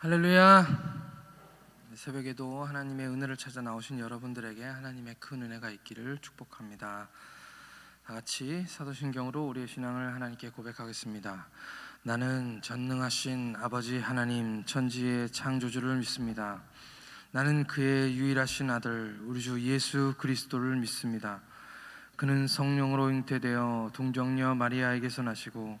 할렐루야. 새벽에도 하나님의 은혜를 찾아 나오신 여러분들에게 하나님의 큰 은혜가 있기를 축복합니다. 다 같이 사도신경으로 우리의 신앙을 하나님께 고백하겠습니다. 나는 전능하신 아버지 하나님 천지의 창조주를 믿습니다. 나는 그의 유일하신 아들 우리 주 예수 그리스도를 믿습니다. 그는 성령으로 잉태되어 동정녀 마리아에게서 나시고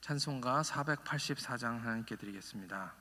찬송가 484장 하나님께 드리겠습니다.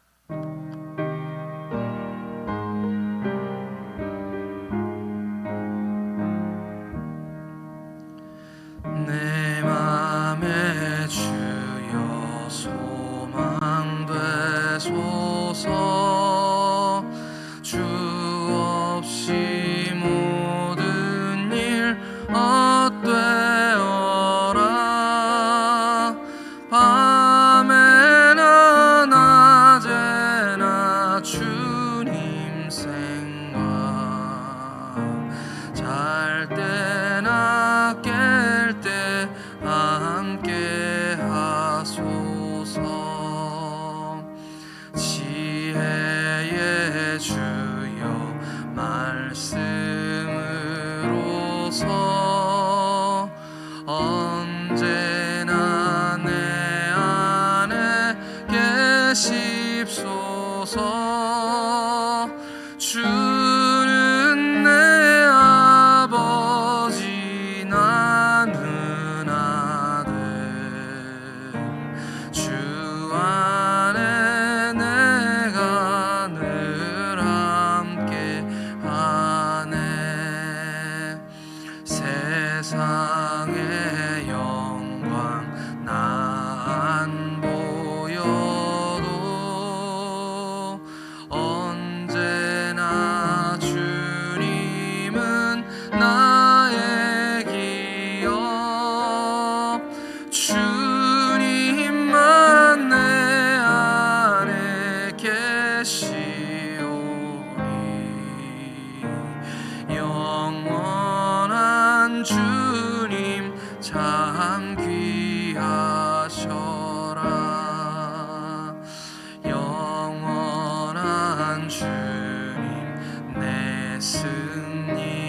주님 내 승리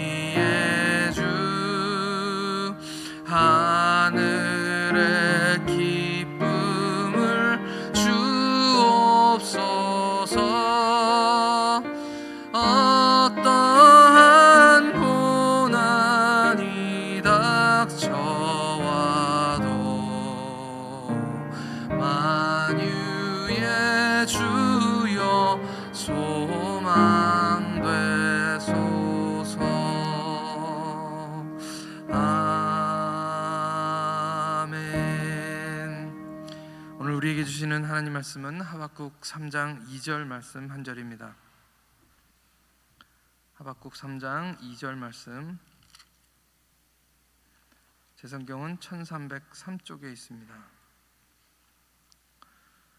우리에게 주시는 하나님 말씀은 하박국 3장 2절 말씀 한 절입니다 하박국 3장 2절 말씀 제 성경은 1303쪽에 있습니다.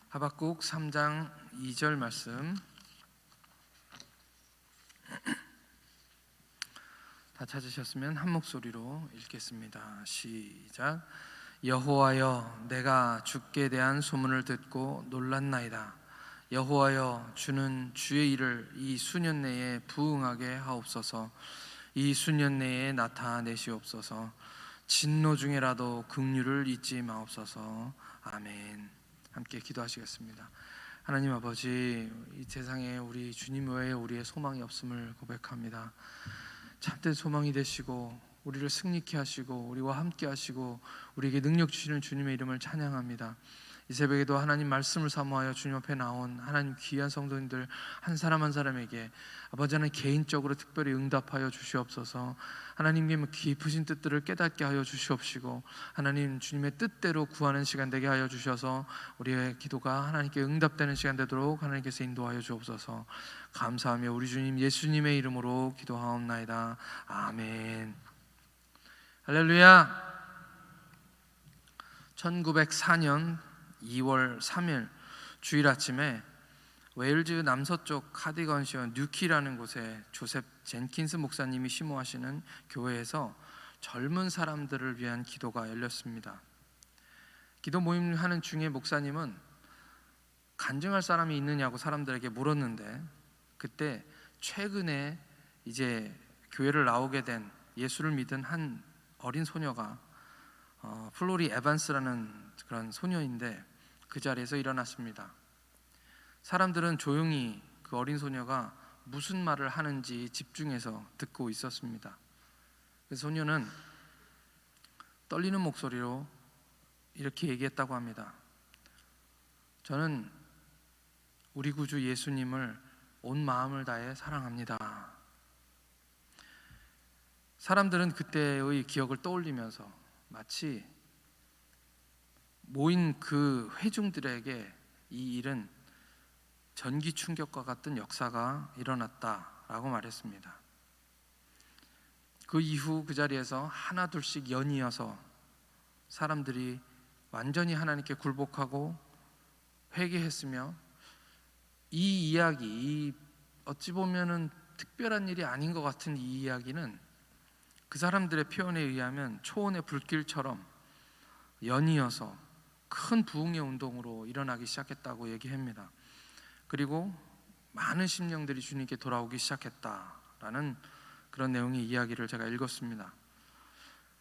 하박국 3장 2절 말씀 다 찾으셨으면 한 목소리로 읽겠습니다. 시작. 여호와여 내가 주께 대한 소문을 듣고 놀랐나이다. 여호와여 주는 주의 일을 이 수년 내에 부응하게 하옵소서. 이 수년 내에 나타내시옵소서. 진노 중에라도 긍휼을 잊지 마옵소서. 아멘. 함께 기도하시겠습니다. 하나님 아버지 이 세상에 우리 주님 외에 우리의 소망이 없음을 고백합니다. 참된 소망이 되시고 우리를 승리케 하시고 우리와 함께 하시고 우리에게 능력 주시는 주님의 이름을 찬양합니다. 이 새벽에도 하나님 말씀을 사모하여 주님 앞에 나온 하나님 귀한 성도님들 한 사람 한 사람에게 아버지 하나님 개인적으로 특별히 응답하여 주시옵소서. 하나님의 깊으신 뜻들을 깨닫게 하여 주시옵시고 하나님 주님의 뜻대로 구하는 시간 되게 하여 주셔서 우리의 기도가 하나님께 응답되는 시간 되도록 하나님께서 인도하여 주옵소서. 감사하며 우리 주님 예수님의 이름으로 기도하옵나이다. 아멘 할렐루야 1904년 2월 3일 주일 아침에 웨일즈 남서쪽 카디건시어 뉴키라는 곳에 조셉 젠킨스 목사님이 심호하시는 교회에서 젊은 사람들을 위한 기도가 열렸습니다. 기도 모임 하는 중에 목사님은 간증할 사람이 있느냐고 사람들에게 물었는데 그때 최근에 이제 교회를 나오게 된 예수를 믿은 한 어린 소녀가 어, 플로리 에반스라는 그런 소녀인데 그 자리에서 일어났습니다. 사람들은 조용히 그 어린 소녀가 무슨 말을 하는지 집중해서 듣고 있었습니다. 그 소녀는 떨리는 목소리로 이렇게 얘기했다고 합니다. 저는 우리 구주 예수님을 온 마음을 다해 사랑합니다. 사람들은 그때의 기억을 떠올리면서 마치 모인 그 회중들에게 이 일은 전기 충격과 같은 역사가 일어났다라고 말했습니다. 그 이후 그 자리에서 하나 둘씩 연이어서 사람들이 완전히 하나님께 굴복하고 회개했으며 이 이야기, 이 어찌 보면은 특별한 일이 아닌 것 같은 이 이야기는 그 사람들의 표현에 의하면 초원의 불길처럼 연이어서 큰 부흥의 운동으로 일어나기 시작했다고 얘기합니다. 그리고 많은 심령들이 주님께 돌아오기 시작했다라는 그런 내용의 이야기를 제가 읽었습니다.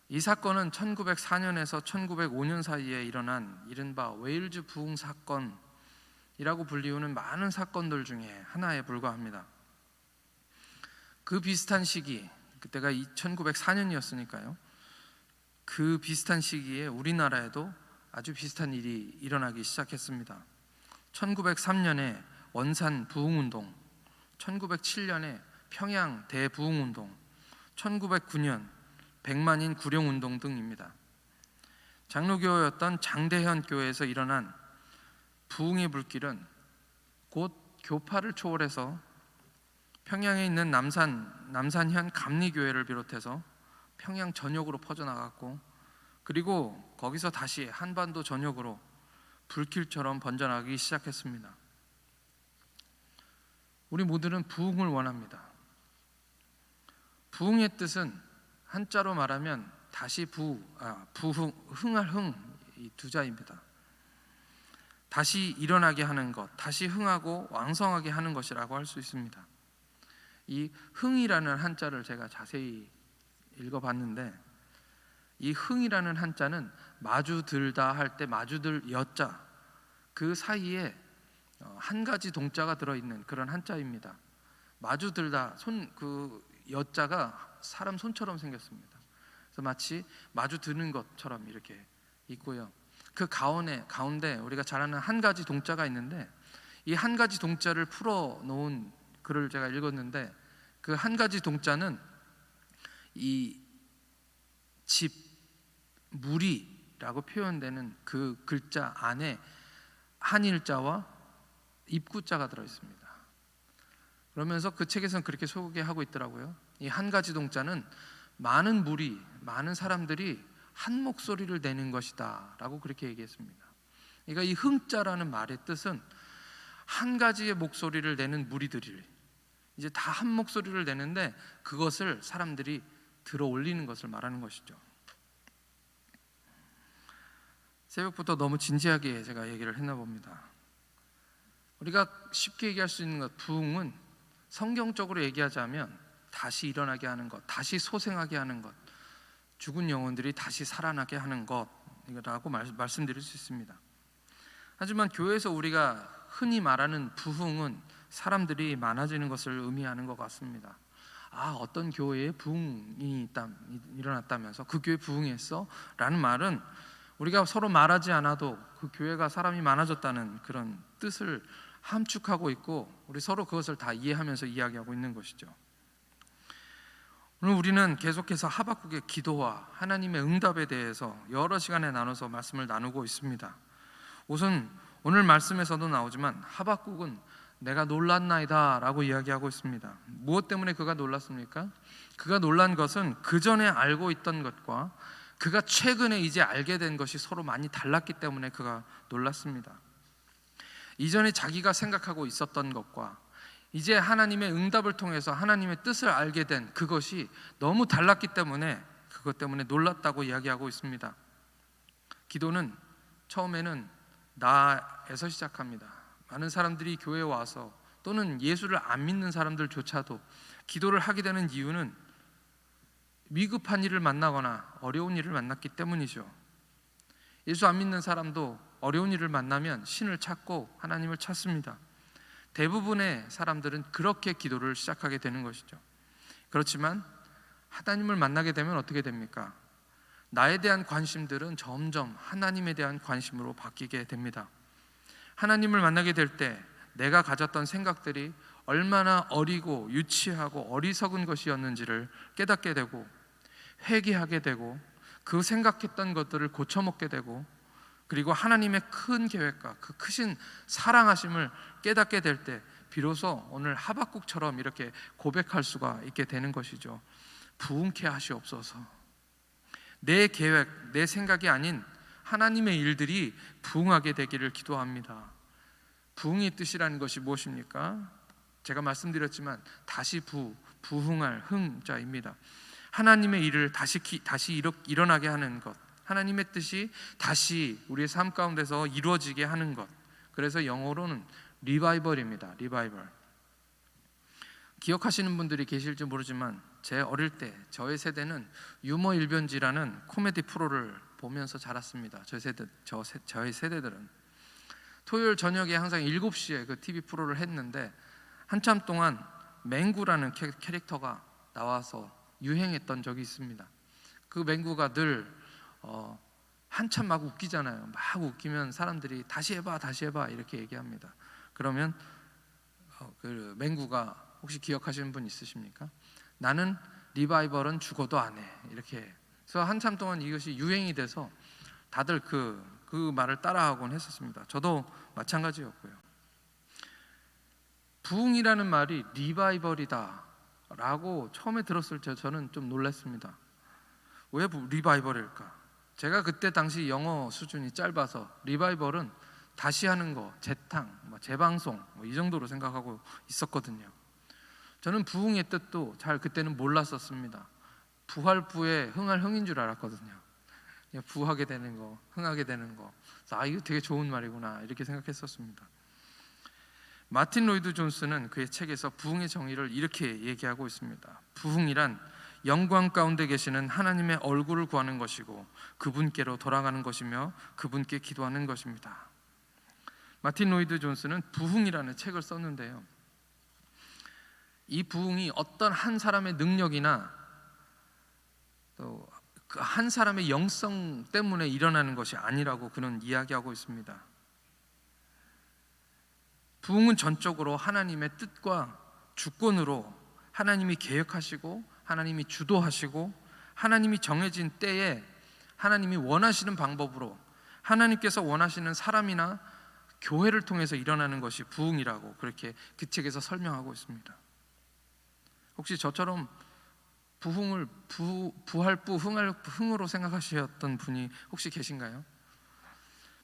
이 사건은 1904년에서 1905년 사이에 일어난 이른바 웨일즈 부흥 사건이라고 불리우는 많은 사건들 중에 하나에 불과합니다. 그 비슷한 시기, 그때가 1904년이었으니까요. 그 비슷한 시기에 우리나라에도 아주 비슷한 일이 일어나기 시작했습니다. 1903년에 원산 부흥운동, 1907년에 평양 대부흥운동, 1909년 백만인 구룡운동 등입니다. 장로교였던 장대현 교회에서 일어난 부흥의 불길은 곧 교파를 초월해서 평양에 있는 남산 남산현 감리교회를 비롯해서 평양 전역으로 퍼져나갔고 그리고 거기서 다시 한반도 전역으로 불길처럼 번져나기 시작했습니다. 우리 모두는 부흥을 원합니다. 부흥의 뜻은 한자로 말하면 다시 부, 아, 부흥, 흥할 흥, 이 두 자입니다. 다시 일어나게 하는 것, 다시 흥하고 왕성하게 하는 것이라고 할 수 있습니다. 이 흥이라는 한자를 제가 자세히 읽어봤는데 이 흥이라는 한자는 마주들다 할 때 마주들 여자 그 사이에 어, 한 가지 동자가 들어있는 그런 한자입니다. 마주들다 손 그 여자가 사람 손처럼 생겼습니다. 그래서 마치 마주 드는 것처럼 이렇게 있고요. 그 가운데 가운데 우리가 잘 아는 한 가지 동자가 있는데 이 한 가지 동자를 풀어 놓은 글을 제가 읽었는데 그 한 가지 동자는 이 집 무리라고 표현되는 그 글자 안에 한일자와 입구자가 들어 있습니다. 그러면서 그 책에서는 그렇게 소개하고 있더라고요. 이 한 가지 동자는 많은 무리, 많은 사람들이 한 목소리를 내는 것이다라고 그렇게 얘기했습니다. 그러니까 이 흥자라는 말의 뜻은 한 가지의 목소리를 내는 무리들이 이제 다 한 목소리를 내는데 그것을 사람들이 들어 올리는 것을 말하는 것이죠. 새벽부터 너무 진지하게 제가 얘기를 했나 봅니다. 우리가 쉽게 얘기할 수 있는 것, 부흥은 성경적으로 얘기하자면 다시 일어나게 하는 것, 다시 소생하게 하는 것, 죽은 영혼들이 다시 살아나게 하는 것이라고 말, 말씀드릴 수 있습니다. 하지만 교회에서 우리가 흔히 말하는 부흥은 사람들이 많아지는 것을 의미하는 것 같습니다. 아 어떤 교회에 부흥이 있다, 일어났다면서 그 교회 부흥했어? 라는 말은 우리가 서로 말하지 않아도 그 교회가 사람이 많아졌다는 그런 뜻을 함축하고 있고 우리 서로 그것을 다 이해하면서 이야기하고 있는 것이죠. 오늘 우리는 계속해서 하박국의 기도와 하나님의 응답에 대해서 여러 시간에 나눠서 말씀을 나누고 있습니다. 우선 오늘 말씀에서도 나오지만 하박국은 내가 놀랐나이다 라고 이야기하고 있습니다. 무엇 때문에 그가 놀랐습니까? 그가 놀란 것은 그 전에 알고 있던 것과 그가 최근에 이제 알게 된 것이 서로 많이 달랐기 때문에 그가 놀랐습니다. 이전에 자기가 생각하고 있었던 것과 이제 하나님의 응답을 통해서 하나님의 뜻을 알게 된 그것이 너무 달랐기 때문에 그것 때문에 놀랐다고 이야기하고 있습니다. 기도는 처음에는 나에서 시작합니다. 많은 사람들이 교회에 와서 또는 예수를 안 믿는 사람들조차도 기도를 하게 되는 이유는 위급한 일을 만나거나 어려운 일을 만났기 때문이죠. 예수 안 믿는 사람도 어려운 일을 만나면 신을 찾고 하나님을 찾습니다. 대부분의 사람들은 그렇게 기도를 시작하게 되는 것이죠. 그렇지만 하나님을 만나게 되면 어떻게 됩니까? 나에 대한 관심들은 점점 하나님에 대한 관심으로 바뀌게 됩니다. 하나님을 만나게 될 때 내가 가졌던 생각들이 얼마나 어리고 유치하고 어리석은 것이었는지를 깨닫게 되고 회개하게 되고 그 생각했던 것들을 고쳐먹게 되고 그리고 하나님의 큰 계획과 그 크신 사랑하심을 깨닫게 될 때 비로소 오늘 하박국처럼 이렇게 고백할 수가 있게 되는 것이죠. 부흥케 하시옵소서. 내 계획, 내 생각이 아닌 하나님의 일들이 부흥하게 되기를 기도합니다. 부흥의 뜻이라는 것이 무엇입니까? 제가 말씀드렸지만 다시 부 부흥할 흥자입니다. 하나님의 일을 다시 기, 다시 일어, 일어나게 하는 것. 하나님의 뜻이 다시 우리의 삶 가운데서 이루어지게 하는 것. 그래서 영어로는 리바이벌입니다. 리바이벌. 기억하시는 분들이 계실지 모르지만 제 어릴 때 저의 세대는 유머 일변지라는 코미디 프로를 보면서 자랐습니다. 저 세대 저 세, 저의 세대들은 토요일 저녁에 항상 7시에 그 TV 프로를 했는데 한참 동안 맹구라는 캐, 캐릭터가 나와서 유행했던 적이 있습니다. 그 맹구가 늘 어, 한참 막 웃기잖아요. 막 웃기면 사람들이 다시 해봐, 다시 해봐 이렇게 얘기합니다. 그러면 어, 그 맹구가 혹시 기억하시는 분 있으십니까? 나는 리바이벌은 죽어도 안 해. 이렇게. 그래서 한참 동안 이것이 유행이 돼서 다들 그, 그 말을 따라하곤 했었습니다. 저도 마찬가지였고요. 부흥이라는 말이 리바이벌이다. 라고 처음에 들었을 때 저는 좀 놀랐습니다. 왜 리바이벌일까? 제가 그때 당시 영어 수준이 짧아서 리바이벌은 다시 하는 거, 재탕, 뭐 재방송 뭐 이 정도로 생각하고 있었거든요. 저는 부흥의 뜻도 잘 그때는 몰랐었습니다. 부활부에 흥할 흥인 줄 알았거든요. 부하게 되는 거, 흥하게 되는 거. 아 이거 되게 좋은 말이구나 이렇게 생각했었습니다. 마틴 로이드 존스는 그의 책에서 부흥의 정의를 이렇게 얘기하고 있습니다. 부흥이란 영광 가운데 계시는 하나님의 얼굴을 구하는 것이고 그분께로 돌아가는 것이며 그분께 기도하는 것입니다. 마틴 로이드 존스는 부흥이라는 책을 썼는데요. 이 부흥이 어떤 한 사람의 능력이나 또그한 사람의 영성 때문에 일어나는 것이 아니라고 그는 이야기하고 있습니다. 부흥은 전적으로 하나님의 뜻과 주권으로 하나님이 계획하시고 하나님이 주도하시고 하나님이 정해진 때에 하나님이 원하시는 방법으로 하나님께서 원하시는 사람이나 교회를 통해서 일어나는 것이 부흥이라고 그렇게 그 책에서 설명하고 있습니다. 혹시 저처럼 부흥을 부, 부활부 흥할 흥으로 생각하셨던 분이 혹시 계신가요?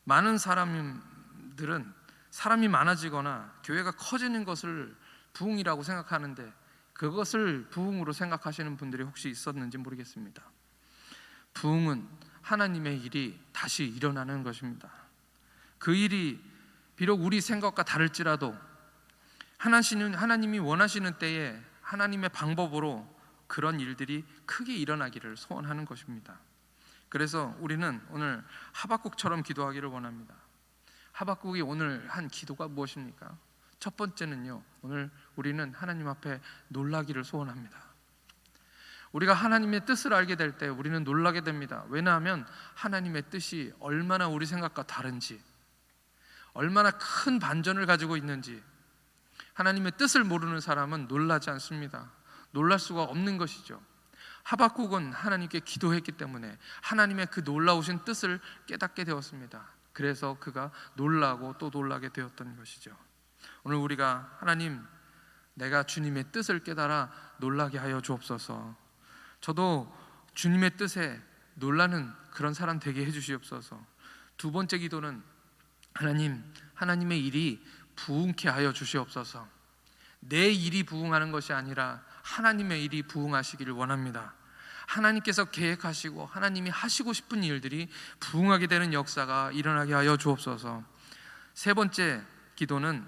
많은 사람들은 사람이 많아지거나 교회가 커지는 것을 부흥이라고 생각하는데 그것을 부흥으로 생각하시는 분들이 혹시 있었는지 모르겠습니다. 부흥은 하나님의 일이 다시 일어나는 것입니다. 그 일이 비록 우리 생각과 다를지라도 하나님이 원하시는 때에 하나님의 방법으로 그런 일들이 크게 일어나기를 소원하는 것입니다. 그래서 우리는 오늘 하박국처럼 기도하기를 원합니다. 하박국이 오늘 한 기도가 무엇입니까? 첫 번째는요. 오늘 우리는 하나님 앞에 놀라기를 소원합니다. 우리가 하나님의 뜻을 알게 될 때 우리는 놀라게 됩니다. 왜냐하면 하나님의 뜻이 얼마나 우리 생각과 다른지, 얼마나 큰 반전을 가지고 있는지, 하나님의 뜻을 모르는 사람은 놀라지 않습니다. 놀랄 수가 없는 것이죠. 하박국은 하나님께 기도했기 때문에 하나님의 그 놀라우신 뜻을 깨닫게 되었습니다. 그래서 그가 놀라고 또 놀라게 되었던 것이죠. 오늘 우리가 하나님 내가 주님의 뜻을 깨달아 놀라게 하여 주옵소서. 저도 주님의 뜻에 놀라는 그런 사람 되게 해 주시옵소서. 두 번째 기도는 하나님 하나님의 일이 부응케 하여 주시옵소서. 내 일이 부응하는 것이 아니라 하나님의 일이 부응하시기를 원합니다. 하나님께서 계획하시고 하나님이 하시고 싶은 일들이 부응하게 되는 역사가 일어나게 하여 주옵소서. 세 번째 기도는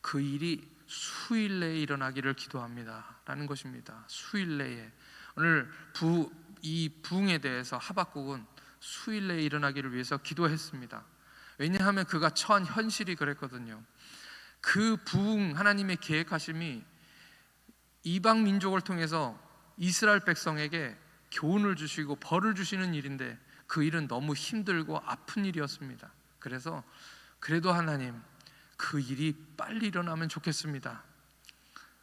그 일이 수일 내에 일어나기를 기도합니다라는 것입니다. 수일 내에 오늘 부, 이 부응에 대해서 하박국은 수일 내에 일어나기를 위해서 기도했습니다. 왜냐하면 그가 처한 현실이 그랬거든요. 그 부흥 하나님의 계획하심이 이방 민족을 통해서 이스라엘 백성에게 교훈을 주시고 벌을 주시는 일인데 그 일은 너무 힘들고 아픈 일이었습니다. 그래서 그래도 하나님 그 일이 빨리 일어나면 좋겠습니다.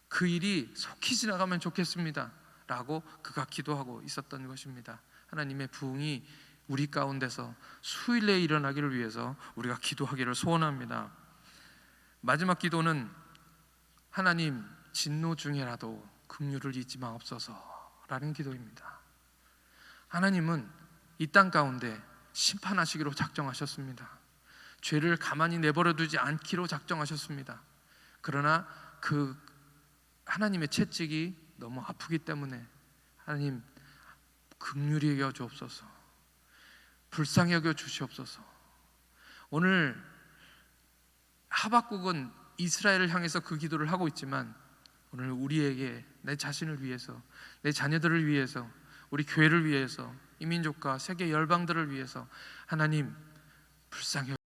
그 일이 속히 지나가면 좋겠습니다. 라고 그가 기도하고 있었던 것입니다. 하나님의 부흥이 우리 가운데서 수일 내에 일어나기를 위해서 우리가 기도하기를 소원합니다. 마지막 기도는 하나님 진노 중에라도 긍휼을 잊지 마옵소서라는 기도입니다. 하나님은 이 땅 가운데 심판하시기로 작정하셨습니다. 죄를 가만히 내버려 두지 않기로 작정하셨습니다. 그러나 그 하나님의 채찍이 너무 아프기 때문에 하나님 긍휼히 여겨 주옵소서. 불쌍히 여겨 주시옵소서. 오늘 하박국은 이스라엘을 향해서 그 기도를 하고 있지만 오늘 우리에게 내 자신을 위해서 내 자녀들을 위해서 우리 교회를 위해서 이 민족과 세계 열방들을 위해서 하나님 불쌍히